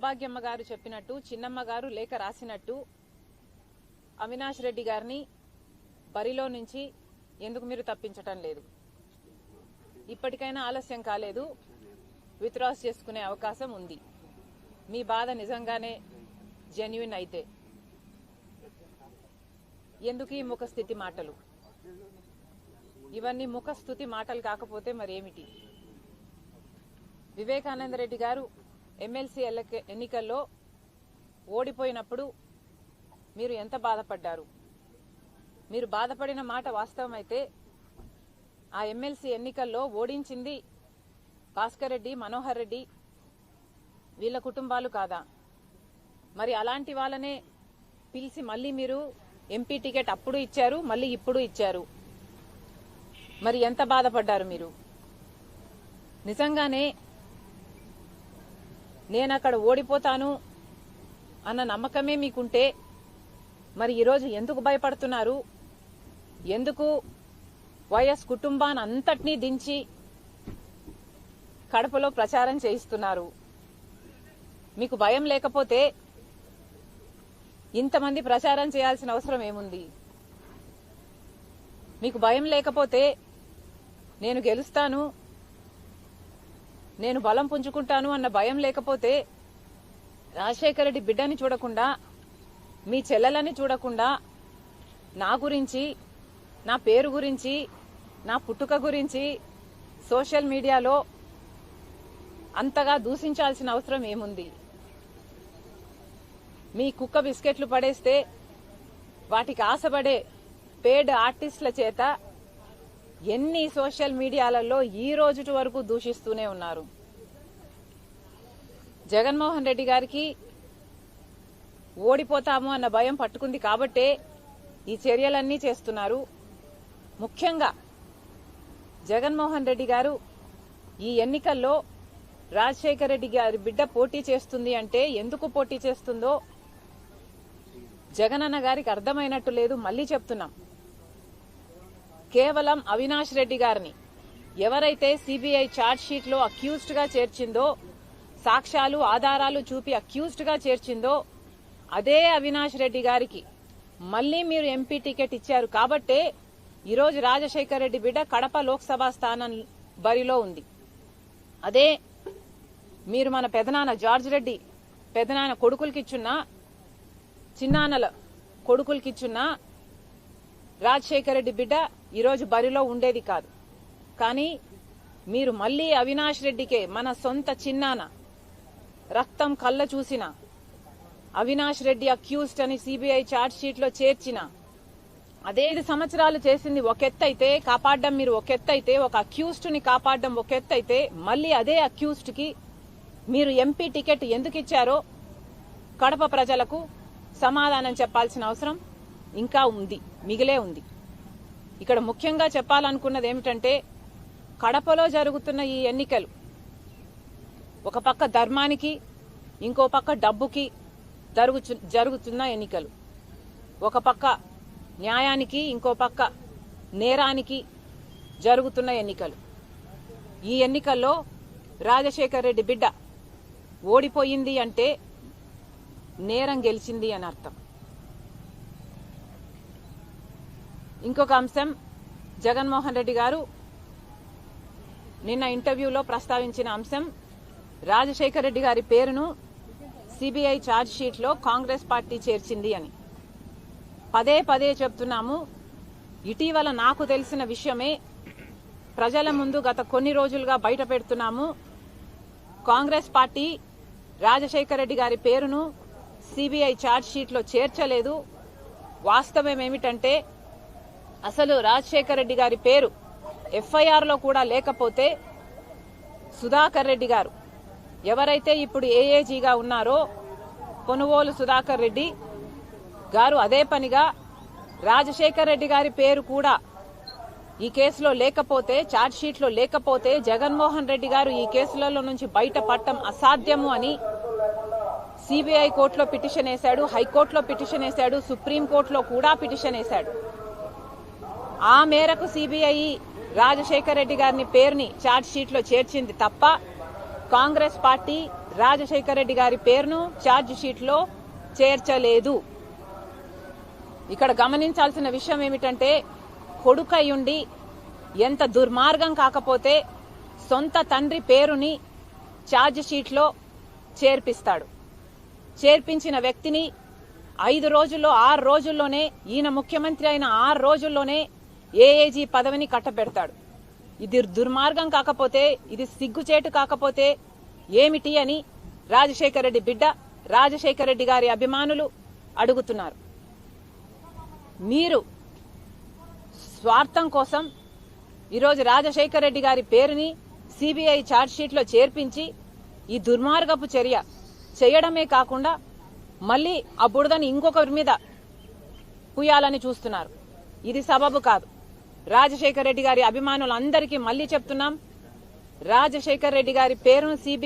సౌభాగ్యమ్మ గారు చెప్పినట్టు చిన్నమ్మ గారు లేఖ రాసినట్టు అవినాష్ రెడ్డి గారిని బరిలో నుంచి ఎందుకు మీరు తప్పించటం లేదు? ఇప్పటికైనా ఆలస్యం కాలేదు. విత్డ్రాస్ చేసుకునే అవకాశం ఉంది. మీ బాధ నిజంగానే జెన్యున్ అయితే. ఎందుకు ఈ ముఖస్థితి మాటలు? ఇవన్నీ ముఖస్థుతి మాటలు కాకపోతే మరేమిటి? వివేకానంద రెడ్డి గారు ఎమ్మెల్సీ ఎన్నికల్లో ఓడిపోయినప్పుడు మీరు ఎంత బాధపడ్డారు? మీరు బాధపడిన మాట వాస్తవమైతే ఆ ఎమ్మెల్సీ ఎన్నికల్లో ఓడించింది భాస్కర్ రెడ్డి మనోహర్ రెడ్డి వీళ్ళ కుటుంబాలు కాదా? మరి అలాంటి వాళ్ళనే పిలిచి మళ్ళీ మీరు ఎంపీ టికెట్ అప్పుడు ఇచ్చారు మళ్ళీ ఇప్పుడు ఇచ్చారు. మరి ఎంత బాధపడ్డారు మీరు? నిజంగానే నేను అక్కడ ఓడిపోతాను అన్న నమ్మకమే మీకుంటే మరి ఈరోజు ఎందుకు భయపడుతున్నారు? ఎందుకు వైఎస్ కుటుంబాన్ని అంతటినీ దించి కడపలో ప్రచారం చేయిస్తున్నారు? మీకు భయం లేకపోతే ఇంతమంది ప్రచారం చేయాల్సిన అవసరం ఏముంది? మీకు భయం లేకపోతే నేను గెలుస్తాను నేను బలం పుంజుకుంటాను అన్న భయం లేకపోతే రాజశేఖర రెడ్డి బిడ్డని చూడకుండా మీ చెల్లెలని చూడకుండా నా గురించి నా పేరు గురించి నా పుట్టుక గురించి సోషల్ మీడియాలో అంతగా దూషించాల్సిన అవసరం ఏముంది? మీ కుక్క బిస్కెట్లు పడేస్తే వాటికి ఆశపడే పేడ్ ఆర్టిస్టుల చేత ఎన్ని సోషల్ మీడియాలలో ఈ రోజుటి వరకు దూషిస్తూనే ఉన్నారు. జగన్మోహన్ రెడ్డి గారికి ఓడిపోతాము అన్న భయం పట్టుకుంది కాబట్టే ఈ చర్యలన్నీ చేస్తున్నారు. ముఖ్యంగా జగన్మోహన్ రెడ్డి గారు ఈ ఎన్నికల్లో రాజశేఖర రెడ్డి గారి బిడ్డ పోటీ చేస్తుంది అంటే ఎందుకు పోటీ చేస్తుందో జగనన్న గారికి అర్థమైనట్టు లేదు. మళ్ళీ చెప్తున్నాం. కేవలం అవినాష్ రెడ్డి గారిని. ఎవరైతే సిబిఐ ఛార్జ్ షీట్లో అక్యూజ్డ్గా చేర్చిందో సాక్ష్యాలు ఆధారాలు చూపి అక్యూజ్డ్గా చేర్చిందో అదే అవినాష్ రెడ్డి గారికి. మళ్ళీ మీరు ఎంపీ టికెట్ ఇచ్చారు కాబట్టే ఈరోజు రాజశేఖర రెడ్డి బిడ్డ కడప లోక్సభ స్థానం బరిలో ఉంది. అదే మీరు మన పెదనాన్న జార్జ్ రెడ్డి పెదనాన్న కొడుకులకిచ్చున్న చిన్నాన్నల కొడుకులకిచ్చున్న రాజశేఖర రెడ్డి బిడ్డ ఈరోజు బరిలో ఉండేది కాదు. కానీ మీరు మళ్ళీ అవినాష్ రెడ్డికే మన సొంత చిన్నాన రక్తం కళ్ళ చూసిన అవినాష్ రెడ్డి అక్యూస్డ్ అని సిబిఐ ఛార్జ్ షీట్లో చేర్చిన అదే ఐదు సంవత్సరాలు చేసింది ఒక ఎత్తైతే కాపాడడం మీరు ఒక ఎత్తైతే ఒక అక్యూస్డ్ని కాపాడడం ఒక ఎత్తైతే మళ్ళీ అదే అక్యూస్డ్కి మీరు ఎంపీ టికెట్ ఎందుకు ఇచ్చారో కడప ప్రజలకు సమాధానం చెప్పాల్సిన అవసరం ఇంకా ఉంది మిగిలే ఉంది. ఇక్కడ ముఖ్యంగా చెప్పాలనుకున్నది ఏమిటంటే కడపలో జరుగుతున్న ఈ ఎన్నికలు ఒక పక్క ధర్మానికి ఇంకో పక్క డబ్బుకి జరుగుచు- జరుగుతున్న ఎన్నికలు. ఒక పక్క న్యాయానికి ఇంకో పక్క నేరానికి జరుగుతున్న ఎన్నికలు. ఈ ఎన్నికల్లో రాజశేఖర్ రెడ్డి బిడ్డ ఓడిపోయింది అంటే నేరం గెలిచింది అని అర్థం. ఇంకొక అంశం జగన్మోహన్ రెడ్డి గారు నిన్న ఇంటర్వ్యూలో ప్రస్తావించిన అంశం రాజశేఖర్ రెడ్డి గారి పేరును సిబిఐ ఛార్జ్ కాంగ్రెస్ పార్టీ చేర్చింది అని. పదే పదే చెప్తున్నాము ఇటీవల నాకు తెలిసిన విషయమే ప్రజల ముందు గత కొన్ని రోజులుగా బయట పెడుతున్నాము కాంగ్రెస్ పార్టీ రాజశేఖర రెడ్డి గారి పేరును సిబిఐ ఛార్జ్ చేర్చలేదు. వాస్తవం ఏమిటంటే అసలు రాజశేఖర రెడ్డి గారి పేరు ఎఫ్ఐఆర్లో కూడా లేకపోతే సుధాకర్ రెడ్డి గారు ఎవరైతే ఇప్పుడు ఏఏజీగా ఉన్నారో కొనుగోలు సుధాకర్ రెడ్డి గారు అదే పనిగా రాజశేఖర్ రెడ్డి గారి పేరు కూడా ఈ కేసులో లేకపోతే ఛార్జ్షీట్లో లేకపోతే జగన్మోహన్ రెడ్డి గారు ఈ కేసులలో నుంచి బయటపడటం అసాధ్యము అని సిబిఐ కోర్టులో పిటిషన్ వేశాడు హైకోర్టులో పిటిషన్ వేశాడు సుప్రీంకోర్టులో కూడా పిటిషన్ వేశాడు. ఆ మేరకు సిబిఐ రాజశేఖర్ రెడ్డి గారిని పేరుని చార్జ్ షీట్లో చేర్చింది తప్ప కాంగ్రెస్ పార్టీ రాజశేఖర్ రెడ్డి గారి పేరును ఛార్జ్లో చేర్చలేదు. ఇక్కడ గమనించాల్సిన విషయం ఏమిటంటే కొడుకయుండి ఎంత దుర్మార్గం కాకపోతే సొంత తండ్రి పేరుని ఛార్జ్ షీట్లో చేర్పిస్తాడు. చేర్పించిన వ్యక్తిని ఐదు రోజుల్లో ఆరు రోజుల్లోనే ఈయన ముఖ్యమంత్రి అయిన ఆరు రోజుల్లోనే ఏఏజీ పదవిని కట్టబెడతాడు. ఇది దుర్మార్గం కాకపోతే ఇది సిగ్గుచేటు కాకపోతే ఏమిటి అని రాజశేఖర రెడ్డి బిడ్డ రాజశేఖర రెడ్డి గారి అభిమానులు అడుగుతున్నారు. మీరు స్వార్థం కోసం ఈరోజు రాజశేఖర రెడ్డి గారి పేరుని సిబిఐ ఛార్జ్షీట్లో చేర్పించి ఈ దుర్మార్గపు చర్య చేయడమే కాకుండా మళ్ళీ ఆ బుడదని ఇంకొకరి మీద పుయ్యాలని చూస్తున్నారు. ఇది సబబు కాదు. రాజశేఖర రెడ్డి గారి అభిమానులందరికీ మళ్ళీ చెప్తున్నాం. రాజశేఖర రెడ్డి గారి పేరును సిబి